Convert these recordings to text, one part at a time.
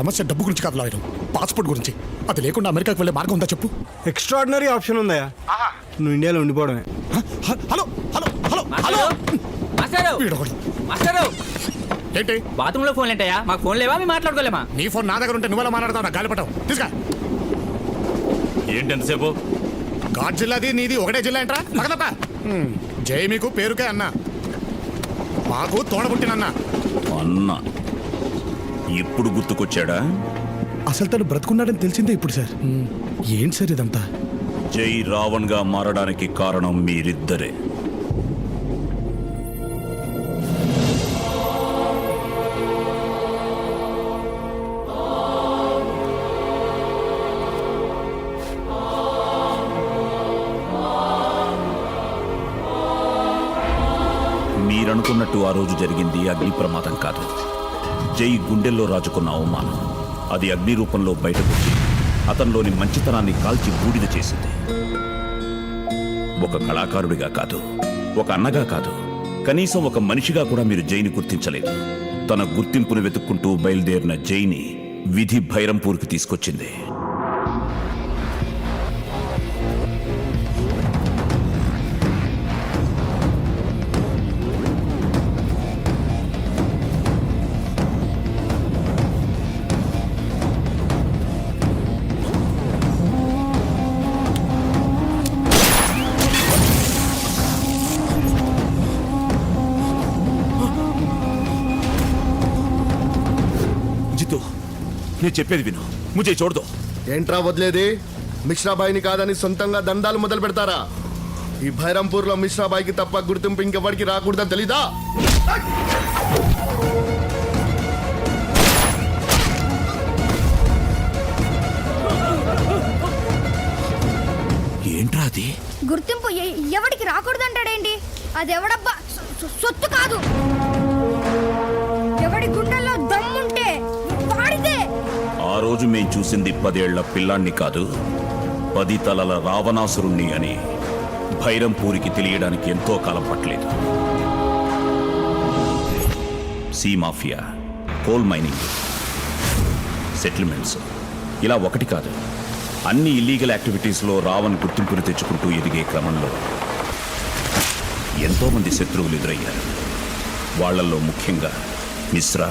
సమస్య డబ్బు గురించి కాదు లాయరు. పాస్పోర్ట్ గురించి. అది లేకుండా అమెరికాకి వెళ్ళే మార్గం ఉందా చెప్పు. ఎక్స్ట్రాడినరీ ఆప్షన్ ఉందయ్యా. నువ్వు ఇండియాలో ఉండిపోవడమే? హలో? హలో? హలో? హలో? మాస్టారు? వీడొకడు. మాస్టారు? ఏంటి? బాత్రూమ్లో ఫోన్ ఏంటయ్యా మాకు ఫోన్ లేవా? మేము మాట్లాడుకోలేమా? నీ ఫోన్ నా దగ్గర ఉంటే నువ్వెలా మాట్లాడతావు? నా గాలిపటం. తీసుకా. ఏంటి ఎంతసేపు? ఘాట్ జిల్లాది నీది ఒకటే జిల్లా ఏంట్రా? పక్కనప్ప జై మీకు పేరుకే అన్న. మాకు తోడబుట్టినన్న. అన్న. ఇప్పుడు గుర్తుకొచ్చాడా? అసలు తను బ్రతుకున్నాడని తెలిసిందే ఇప్పుడు సార్. ఏంటి సార్ ఇదంతా? జై రావణ్గా మారడానికి కారణం మీరిద్దరే. మీరనుకున్నట్టు ఆ రోజు జరిగింది అగ్ని ప్రమాదం కాదు. జై గుండెల్లో రాజుకున్న అవమానం. అది అగ్ని రూపంలో బయటకొచ్చి అతనిలోని మంచితనాన్ని కాల్చి బూడిద చేసింది. ఒక కళాకారుడిగా కాదు ఒక అన్నగా కాదు కనీసం ఒక మనిషిగా కూడా మీరు జైని గుర్తించలేదు. తన గుర్తింపును వెతుక్కుంటూ బయలుదేరిన జైని విధి భైరంపూర్కి తీసుకొచ్చింది. నేను చెప్పేది విను. ముజే చూడదు. ఏంట్రా వదిలేది? మిశ్రాబాయిని కాదని సొంతంగా దండాలు మొదలు పెడతారా? ఈ భైరంపూర్లో మిశ్రాబాయికి తప్ప గుర్తింపు ఇంకెవరికి రాకూడదని తెలీదా? ఏంట్రా అది? గుర్తింపు ఎ- ఎవడికి రాకూడదంటాడేంటి? అది ఎవడబ్బా సొ- సొ- సొత్తు కాదు. రోజు మేం చూసింది పదేళ్ళ పిల్లాన్ని కాదు పది తలల రావణాసురుణ్ణి అని భైరంపూరికి తెలియడానికి ఎంతో కాలం పట్టలేదు. Sea mafia coal mining settlements ఇలా ఒకటి కాదు అన్ని ఇల్లీగల్ యాక్టివిటీస్లో రావణ్ గుర్తింపును తెచ్చుకుంటూ ఎదిగే క్రమంలో ఎంతోమంది శత్రువులు ఎదురయ్యారు. వాళ్ళల్లో ముఖ్యంగా మిశ్రా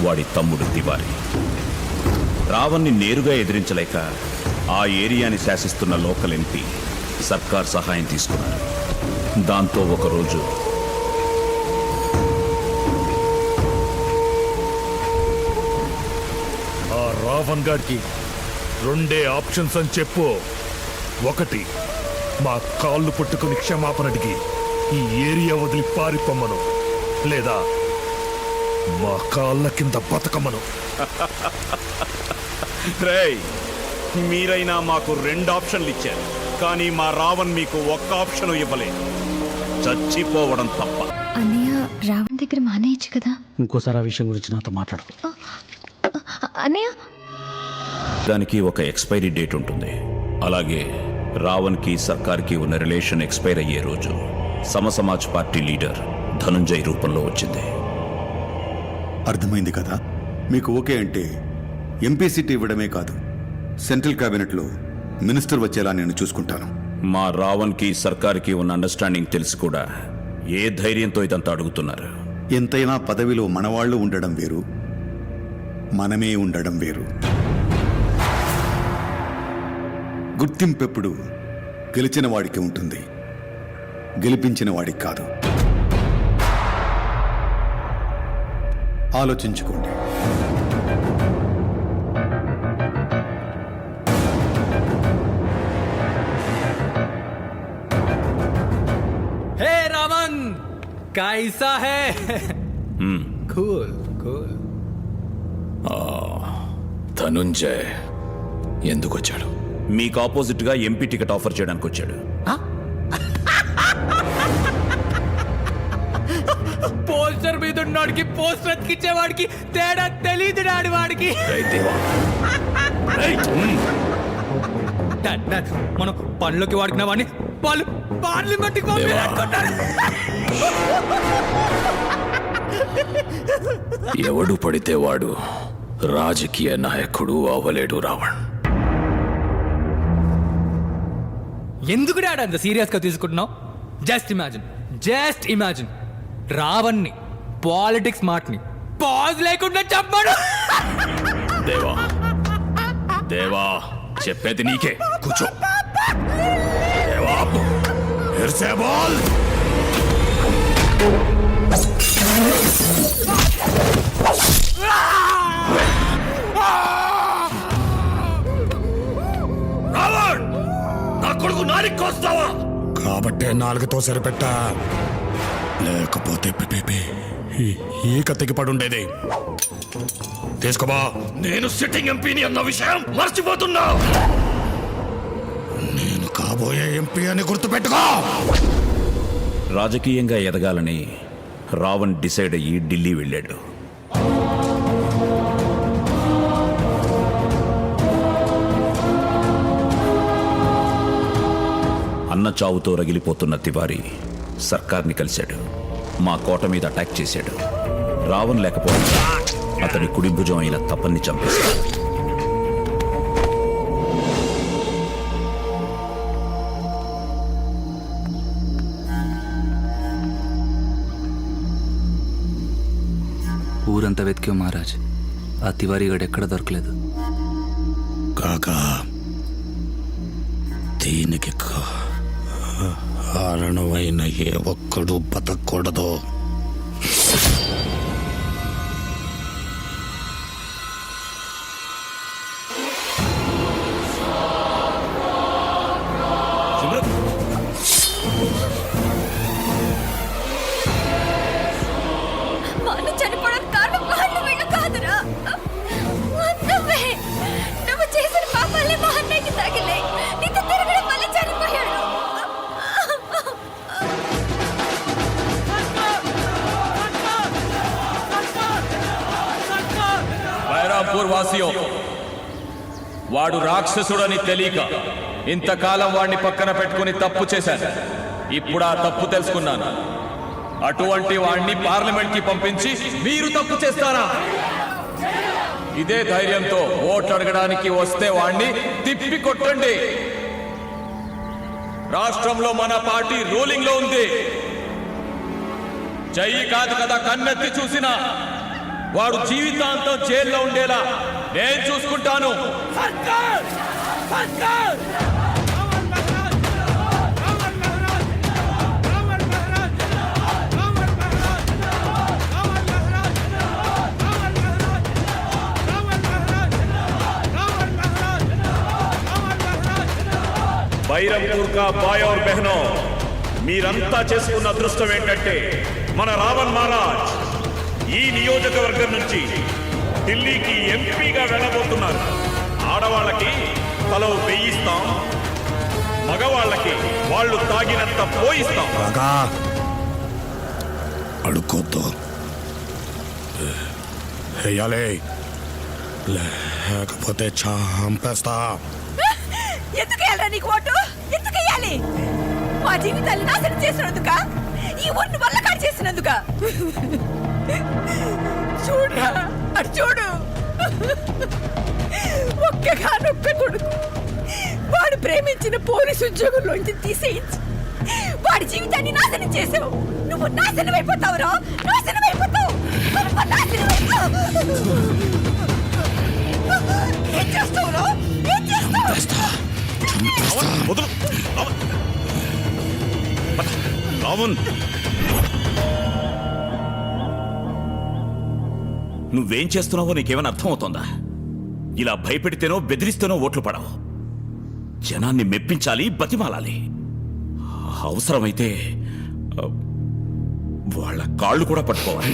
వాడి తమ్ముడు తివారి. రావణ్ణి నేరుగా ఎదిరించలేక ఆ ఏరియాని శాసిస్తున్న లోకల్ ఎంపీ సర్కార్ సహాయం తీసుకున్నారు దాంతో ఒకరోజు ఆ రావణ్ గారికి రెండే ఆప్షన్స్ అని చెప్పు. ఒకటి మా కాళ్ళు పుట్టుకుని క్షమాపణ అడిగి ఈ ఏరియా వదిలి పారిపోమ్మను. లేదా మా కాళ్ళ కింద బతకమ్మను రేయ్ మీరైనా మాకు రెండు ఆప్షన్లు ఇచ్చారు. కానీ మా రావణ్ మీకు ఒక్క ఆప్షన్ ఇవ్వలేదు. చచ్చిపోవడం తప్ప. అన్నయ్య రావణ్ దగ్గర మానేయచ్చు కదా? ఇంకోసారి ఆ విషయం గురించి నాతో మాట్లాడు. అ- అన్నయ్య! దానికి ఒక ఎక్స్పైరీ డేట్ ఉంటుంది. అలాగే రావణ్కి సర్కార్కి ఉన్న రిలేషన్ ఎక్స్పైర్ అయ్యే రోజు సమసమాజ్ పార్టీ లీడర్ ధనుంజయ్ రూపంలో వచ్చింది. అర్థమైంది కదా? మీకు ఓకే అంటే ఎంపీ సీట్ ఇవ్వడమే కాదు సెంట్రల్ కేబినెట్లో మినిస్టర్ వచ్చేలా నేను చూసుకుంటాను. మా రావణ్కి సర్కార్కి ఉన్న అండర్స్టాండింగ్ తెలిసి కూడా. ఏ ధైర్యంతో ఇదంతా అడుగుతున్నారు? ఎంతైనా పదవిలో మనవాళ్ళు ఉండడం వేరు మనమే ఉండడం వేరు. గుర్తింపెప్పుడు గెలిచిన వాడికి ఉంటుంది గెలిపించిన వాడికి కాదు. ఆలోచించుకోండి. హే రామన్! కైసా హే! Cool cool. ధనుంజయ్ ఎందుకు వచ్చాడు మీకు ఆపోజిట్గా ఎంపీ టికెట్ ఆఫర్ చేయడానికి వచ్చాడు పోస్టర్ మీద ఉన్నవాడికి పోస్టర్ అతికిచ్చేవాడికి తేడా తెలియదు డాడి వాడికి. డాడ్, డాడ్, మనం పనులకి వాడుకున్న వాడిని వాళ్ళు పార్లమెంట్కి పంపించారు ఎవడు పడితే వాడు రాజకీయ నాయకుడు అవ్వలేడు రావణ్. ఎందుకు డాడ్ అంత సీరియస్గా తీసుకుంటున్నావు? జస్ట్ ఇమాజిన్ జస్ట్ ఇమాజిన్ రావణ్ణి పాలిటిక్స్ మాటని పాజ్ లేకుండా చెప్పాడు. దేవా దేవా చెప్పేది నీకే. కూర్చో. దేవా బాల్ నా కొడుకు నారికొస్తావా? కాబట్టే నాలుగుతో సరిపెట్టా. లేకపోతే ఈ కత్తికి పడుండేది. తీసుకోబా. నేను సిట్టింగ్ ఎంపీని అన్న విషయం మర్చిపోతున్నా. నేను కాబోయే ఎంపీ అని గుర్తుపెట్టుకో. రాజకీయంగా ఎదగాలని రావణ్ డిసైడ్ అయ్యి ఢిల్లీ వెళ్ళాడు. అన్న చావుతో రగిలిపోతున్న తివారీ సర్కార్ని కలిశాడు. మా కోట మీద అటాక్ చేశాడు. రావణ్ లేకపోవడం అతని కుడి భుజం అయిన తపన్ని చంపేశాడు. ఊరంతా వెతికాం మహారాజ్. ఆ తివారీ గడు ఎక్కడ దొరకలేదు. కాకా దీనికి కారణమైన ఏ ఒక్కడు బతకూడదు. వాడు రాక్షసుడని తెలియక ఇంతకాలం వాడిని పక్కన పెట్టుకుని తప్పు చేశాను. ఇప్పుడు ఆ తప్పు తెలుసుకున్నాను. అటువంటి వాణ్ణి పార్లమెంట్కి పంపించి మీరు తప్పు చేస్తారా? ఇదే ధైర్యంతో ఓట్లు అడగడానికి వస్తే వాణ్ణి తిప్పి కొట్టండి. రాష్ట్రంలో మన పార్టీ రూలింగ్లో ఉంది. జై కాదు కదా కన్నెత్తి చూసినా వాడు జీవితాంతం జైల్లో ఉండేలా నేను చూసుకుంటాను. బైరంపూర్ కా బాయ్ ఔర్ బెహనో. మీరంతా చేసుకున్న అదృష్టం ఏంటంటే మన రావణ్ మహారాజ్ ఈ నియోజకవర్గం నుంచి ఢిల్లీకి ఎంపీగా వెళ్ళబోతున్నారు. ఆడవాళ్ళకి తలో వెయ్యిస్తాం మగవాళ్ళకి వాళ్ళు తాగినంత పోయిస్తాం. కాకా అడుక్కోద్దు. వెయ్యాలి లేకపోతే చంపేస్తా. ఎందుకేయాలరా నీకు ఓటు? ఎందుకేయాలి? మా జీవితాన్ని నాశనం చేసినందుక? ఈ ఊరిని వల్లకాడు చేసినందుక? చూడరా. అటు చూడు ఒక్కగానొక్క కొడుకు. వాడు ప్రేమించిన పోలీసు ఉద్యోగంలోంచి తీసేయించి. వాడి జీవితాన్ని నాశనం చేసావు. నువ్వు నాశనం అయిపోతావురా నాశనం అయిపోతావు. నాశనం అయిపోతావు. ఏం చేస్తావురా ఏం చేస్తావు? రావణ్. నువ్వేం చేస్తున్నావో నీకేమైనా అర్థమవుతోందా? ఇలా భయపెడితేనో బెదిరిస్తేనో ఓట్లు పడవు. జనాన్ని మెప్పించాలి బతిమాలాలి. అవసరమైతే వాళ్ళ కాళ్ళు కూడా పట్టుకోవాలి.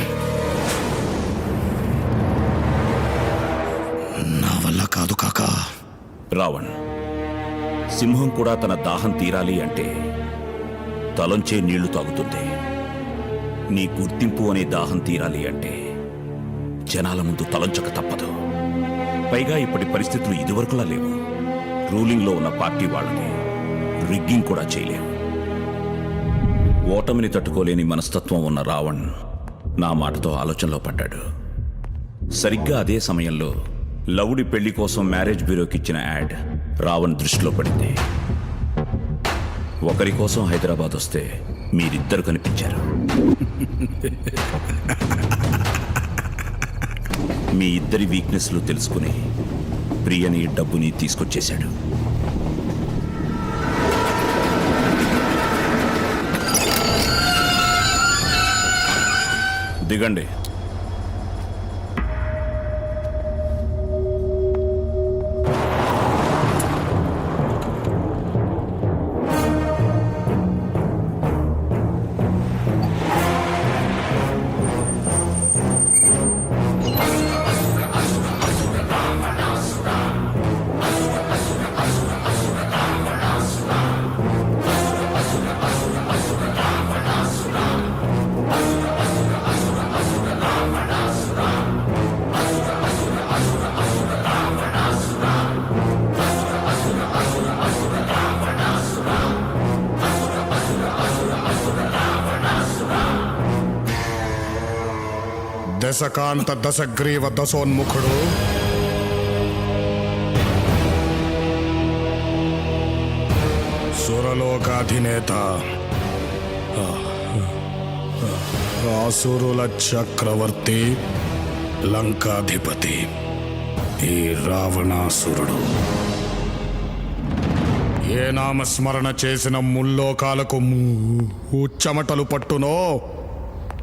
నా వల్ల కాదు కాకా. రావణ్ సింహం కూడా తన దాహం తీరాలి అంటే తలంచే నీళ్ళు తాగుతుంది నీ గుర్తింపు అనే దాహం తీరాలి అంటే జనాల ముందు తలంచక తప్పదు. పైగా ఇప్పటి పరిస్థితులు ఇదివరకులా లేవు. రూలింగ్లో ఉన్న పార్టీ వాళ్ళని రిగ్గింగ్ కూడా చేయలేము. ఓటమిని తట్టుకోలేని మనస్తత్వం ఉన్న రావణ్ నా మాటతో ఆలోచనలో పడ్డాడు. సరిగ్గా అదే సమయంలో లవుడి పెళ్ళి కోసం మ్యారేజ్ బ్యూరోకి ఇచ్చిన యాడ్ రావణ్ దృష్టిలో పడింది. ఒకరి కోసం హైదరాబాద్ వస్తే మీరిద్దరు కనిపించారు. మీ ఇద్దరి వీక్నెస్లు తెలుసుకుని ప్రియని డబ్బుని తీసుకొచ్చేశాడు. దిగండి. దశకాంత దశగ్రీవ దశోన్ముఖుడు. సురలోకాధినేత. ఆసురుల చక్రవర్తి లంకాధిపతి. ఈ రావణాసురుడు. ఏ నామస్మరణ చేసిన ముల్లోకాలకు ము- చెమటలు పట్టునో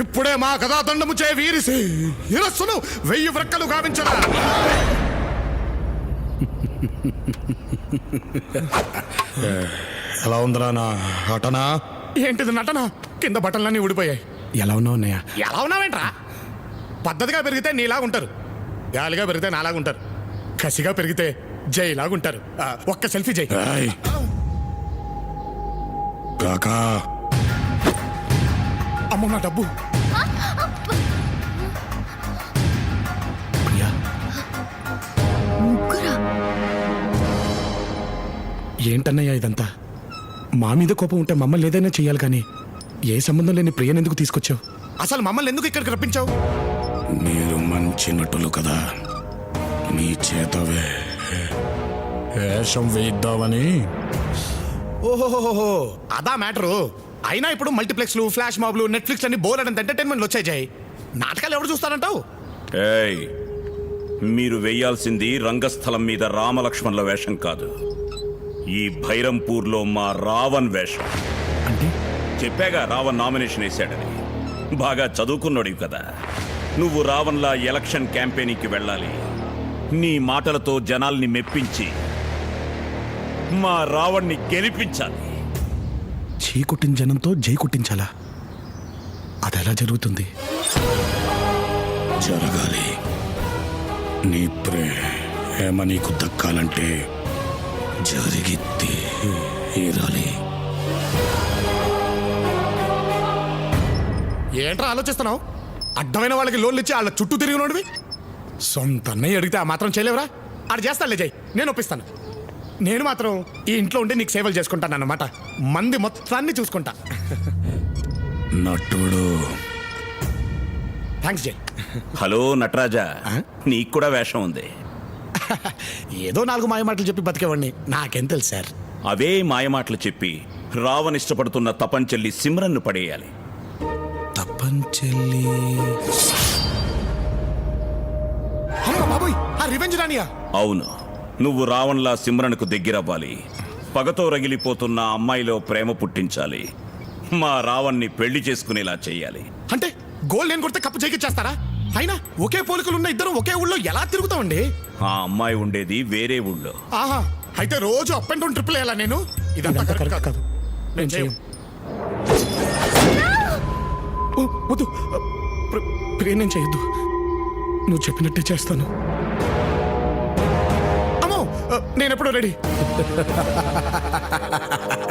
ఇప్పుడే మా కథాదండము చే వీరిసి. ఇరస్సును వెయ్యి వ్రక్కలు గావించరా ఎలా ఉందిరా నా నటన? ఏంటిది నటన? కింద బట్టలన్నీ ఊడిపోయాయి. ఎలా ఉన్నావు అన్నయ్య? ఎలా ఉన్నావేంట్రా? పద్ధతిగా పెరిగితే నీలాగా ఉంటారు. గాలిగా పెరిగితే నాలాగా ఉంటారు. కసిగా పెరిగితే జైలాగా ఉంటారు. ఆ, ఒక్క సెల్ఫీ జై. కాకా. అమ్మ నా డబ్బు. ప్రియా. ముగ్గురా? ఏంటన్నయ్య ఇదంతా? మా మీద కోపం ఉంటే మమ్మల్ని ఏదైనా చెయ్యాలి కానీ ఏ సంబంధం లేని ప్రియని ఎందుకు తీసుకొచ్చావు? అసలు మమ్మల్ని ఎందుకు ఇక్కడికి రప్పించావు? మీరు మంచి నటులు కదా. మీ చేత వేషం వేయిద్దామని ఓహోహోహో అదా మ్యాటరు. అయినా ఇప్పుడు మల్టీప్లెక్స్లు ఫ్లాష్ మాబ్లు నెట్ఫ్లిక్స్ అని బోర్ అంత ఎంటర్టైన్మెంట్లు వచ్చాయి జై. నాటకాలు ఎవరు చూస్తారంటావు? ఏయ్ మీరు వెయ్యాల్సింది రంగస్థలం మీద రామలక్ష్మణుల వేషం కాదు. ఈ భైరంపూర్లో మా రావణ్ వేషం. అంటే? చెప్పాగా రావణ్ నామినేషన్ వేశాడని. బాగా చదువుకున్నాడు కదా. నువ్వు రావణ్లా ఎలక్షన్ క్యాంపెయినింగ్కి వెళ్ళాలి. నీ మాటలతో జనాల్ని మెప్పించి మా రావణ్ణి గెలిపించాలి. చీ కొట్టిన జనంతో జై కొట్టించాలా అది ఎలా జరుగుతుంది? జరగాలి. నీ ప్రేమ నీకు దక్కాలంటే జరిగి తీరాలి. ఏంట్రా ఆలోచిస్తున్నావు? అడ్డమైన వాళ్ళకి లోన్లు ఇచ్చి వాళ్ళ చుట్టూ తిరిగినోడివి? సొంత అన్నయ్య అడిగితే ఆ మాత్రం చేయలేవురా? ఆడు చేస్తానులే జై నేను ఒప్పిస్తాను. నేను మాత్రం ఈ ఇంట్లో ఉండి నీకు సేవలు చేసుకుంటాను అన్నమాట మంది మొత్తాన్ని చూసుకుంటా. నటుడు. థ్యాంక్స్ జై హలో నటరాజా. నీకు కూడా వేషం ఉంది. ఏదో నాలుగు మాయ మాటలు చెప్పి బతికేవాడిని. నాకేం తెలుసు సార్. అవే మాయమాటలు చెప్పి రావణ్ ఇష్టపడుతున్న తపంచెల్లి సిమ్రన్ను పడేయాలి. తప్పంచెల్లి అమ్మ బాబోయ్ ఆ రివెంజ్ రానియా? అవును. నువ్వు రావణ్లా సిమ్రన్కు దగ్గరవ్వాలి. పగతో రగిలిపోతున్న అమ్మాయిలో ప్రేమ పుట్టించాలి. మా రావణ్ణి పెళ్ళి చేసుకునేలా చెయ్యాలి అంటే గోల్ నేను కొడితే కప్పు చేకిచ్చేస్తారా? అయినా ఒకే పోలికలు ఉన్న ఇద్దరు ఒకే ఊళ్ళో ఎలా తిరుగుతామండి? ఆ అమ్మాయి ఉండేది వేరే ఊళ్ళో. ఆహా అయితే రోజు అప్ అండ్ డౌన్ ట్రిపుల్ వేయాలా నేను? ఇదంతా కరెక్ట్ కాదు. నేను వద్దు. ప్ర- నేను చేయొద్దు. నువ్వు చెప్పినట్టే చేస్తాను. నేను ఎప్పుడూ రెడీ.